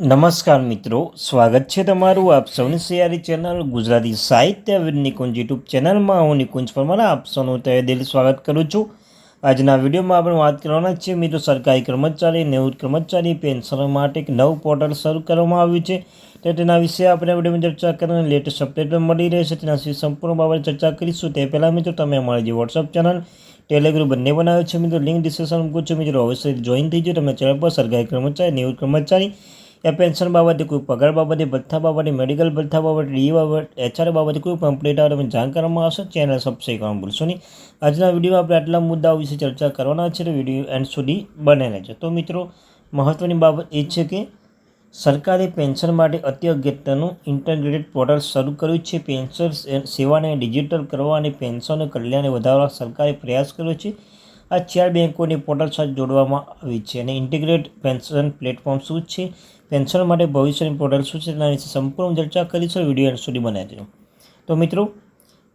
નમસ્કાર મિત્રો, સ્વાગત છે તમારું આપ સૌની સિયારી ચેનલ ગુજરાતી સાહિત્ય નિકુંજ યુટ્યુબ ચેનલમાં. હું નિકુંજ પરમારા, આપ સૌનું તહે દિલ સ્વાગત કરું છું. આજના વિડીયોમાં આપણે વાત કરવાના છીએ મિત્રો, સરકારી કર્મચારી નિવૃત્ત કર્મચારી પેન્શનો માટે એક નવું પોર્ટલ શરૂ કરવામાં આવ્યું છે. તો તેના વિશે આપણે વિડીયોમાં ચર્ચા કરીને લેટેસ્ટ અપડેટ પણ મળી રહેશે તેના વિશે સંપૂર્ણ બાબતે ચર્ચા કરીશું. તે પહેલાં મિત્રો, તમે અમારી જે વોટ્સઅપ ચેનલ ટેલિગ્રુપ બંને બનાવ્યો છે મિત્રો લિંક ડિસ્ક્રિપ્શન મૂકું છું. મિત્રો, અવશ્ય જોઈન થઈ જાય તમે ચેનલ પર સરકારી કર્મચારી નિવૃત્ત કર્મચારી યા પેન્શન બાબતે કોઈ પગાર બાબતે ભથ્થા બાબતે મેડિકલ ભથ્થા બાબતે ડી બાબત એચઆર બાબતે કોઈ પણ અપડેટ આવે તમે જાણ કરવામાં આવશે ચેનલ સબસ્ક્રાઈબ કરવાનું ભૂલશો નહીં. આજના વિડીયોમાં આપણે આટલા મુદ્દાઓ વિશે ચર્ચા કરવાના છે. તો વીડિયો એન્ડ સુધી બને છે તો મિત્રો મહત્ત્વની બાબત એ છે કે સરકારે પેન્શન માટે અતિ ઇન્ટરગ્રેટેડ પોર્ટલ શરૂ કર્યું છે. પેન્શન સેવાને ડિજિટલ કરવા અને પેન્શન કલ્યાણને વધારવા સરકારે પ્રયાસ કર્યો છે. આ ચાર બેંકોની પોર્ટલ સાથે જોડવામાં આવી છે અને ઇન્ટિગ્રેટ પેન્શન પ્લેટફોર્મ શું છે? પેન્શન માટે ભવિષ્યની પોર્ટલ શું છે? તેના વિશે સંપૂર્ણ ચર્ચા કરીશું વીડિયો સુધી બનાવી તો મિત્રો,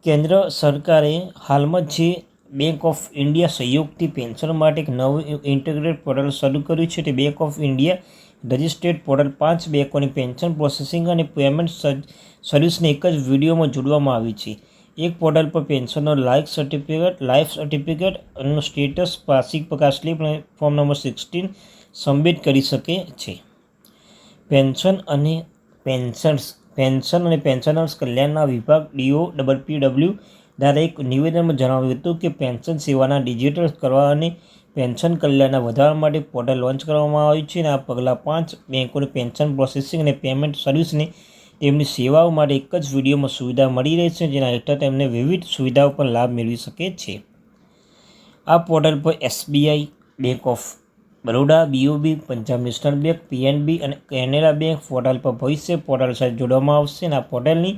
કેન્દ્ર સરકારે હાલમાં જે બેંક ઓફ ઇન્ડિયા સહયોગથી પેન્શન માટે એક નવું ઇન્ટિગ્રેટ પોર્ટલ શરૂ કર્યું છે, તે bank of India registered portal પાંચ બેંકોની પેન્શન પ્રોસેસિંગ અને પેમેન્ટ સર્વિસને એક જ વિડીયોમાં જોડવામાં આવી છે. એક પોર્ટલ પર પેન્શનનો લાઈફ સર્ટિફિકેટ લાઈફ સર્ટિફિકેટ અને સ્ટેટસ પાસિક પ્રકાશલી slip form number sixteen submit કરી શકે છે. પેન્શન અને પેન્શન્સ પેન્શન અને પેન્શનર્સ કલ્યાણના વિભાગ ડીઓ ડબલ પી ડબલ્યુ દ્વારા એક નિવેદનમાં જણાવ્યું હતું કે પેન્શન સેવાના ડિજિટલ કરવા અને પેન્શન કલ્યાણના વધારવા માટે પોર્ટલ લોન્ચ કરવામાં આવ્યું છે અને આ પગલાં પાંચ બેંકોને પેન્શન પ્રોસેસિંગ અને પેમેન્ટ સર્વિસને તેમની સેવાઓ માટે એક જ વિડીયોમાં સુવિધા મળી રહી છે, જેના હેઠળ તેમને વિવિધ સુવિધાઓ પર લાભ મેળવી શકે છે. આ પોર્ટલ પર SBI bank of Baroda BOB Punjab national bank PNB અને કેનેરા બેંક પોર્ટલ પર ભવિષ્ય પોર્ટલ સાથે જોડવામાં આવશે અને આ પોર્ટલની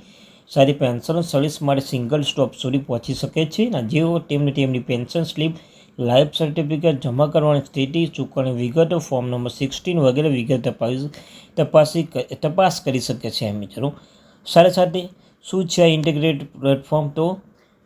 સાથે પેન્શન સર્વિસ માટે સિંગલ સ્ટોપ સુધી પહોંચી શકે છે. અને જેઓ તેમને તેમની પેન્શન સ્લીપ લાઈફ સર્ટિફિકેટ જમા કરવાની સ્થિતિ, ચૂકવણી વિગતો, ફોર્મ નંબર સિક્સટીન વગેરે વિગત તપાસી તપાસી તપાસ કરી શકે છે મિત્રો. સાથે સાથે, શું છે આ ઇન્ટિગ્રેટ પ્લેટફોર્મ તો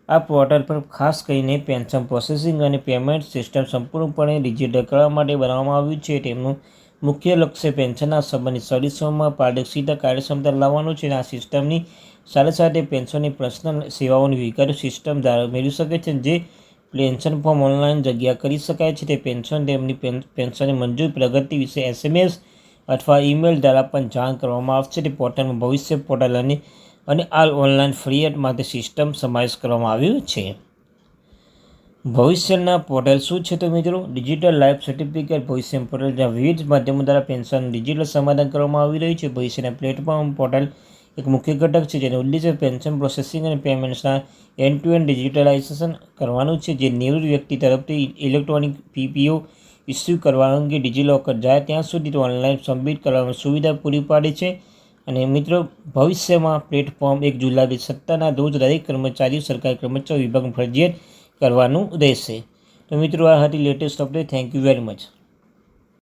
આ પોર્ટલ પર ખાસ કરીને પેન્શન પ્રોસેસિંગ અને પેમેન્ટ સિસ્ટમ સંપૂર્ણપણે ડિજિટલ કરવા માટે બનાવવામાં આવ્યું છે. તેમનું મુખ્ય લક્ષ્ય પેન્શનના સંબંધિત સર્વિસોમાં પારદર્શિતા, કાર્યક્ષમતા લાવવાનું છે અને આ સિસ્ટમની સાથે સાથે પેન્શનની પર્સનલ સેવાઓની વિગતો સિસ્ટમ દ્વારા મેળવી શકે છે, જે પેન્શન ફોર્મ ઓનલાઈન જગ્યા કરી શકાય છે. તે પેન્શન તેમની પેન્શનની મંજૂર પ્રગતિ વિશે એસએમએસ અથવા ઈમેલ દ્વારા પણ જાણ કરવામાં આવશે. તે પોર્ટલમાં ભવિષ્ય પોર્ટલ અને અને આ ઓનલાઈન ફરિયાદ માટે સિસ્ટમ સમાવેશ કરવામાં આવ્યું છે. ભવિષ્યના પોર્ટલ શું છે તો મિત્રો? ડિજિટલ લાઈફ સર્ટિફિકેટ ભવિષ્ય પોર્ટલ જ્યાં વિવિધ માધ્યમો દ્વારા પેન્શન ડિજિટલ સમાધાન કરવામાં આવી રહ્યું છે. ભવિષ્યના પ્લેટફોર્મ, પોર્ટલ એક મુખ્ય ઘટક છે જેનો ઉદ્દેશ્ય પેન્શન પ્રોસેસિંગ અને પેમેન્ટ્સના એન્ડ ટુ એન્ડ ડિજિટલાઇઝેશન કરવાનું છે. જે નિવૃત્ત વ્યક્તિ તરફથી ઇલેક્ટ્રોનિક પીપીઓ ઇસ્યુ કરવા અંગે ડિજિલોકર જાય ત્યાં સુધી ઓનલાઈન સબમિટ કરવાની સુવિધા પૂરી પાડે છે. અને મિત્રો, ભવિષ્યમાં પ્લેટફોર્મ એક જુલાઈ સત્તાના રોજ દરેક કર્મચારીઓ સરકારી કર્મચારી વિભાગ ફરજિયાત કરવાનું રહેશે. તો મિત્રો, આ હતી latest update thank you very much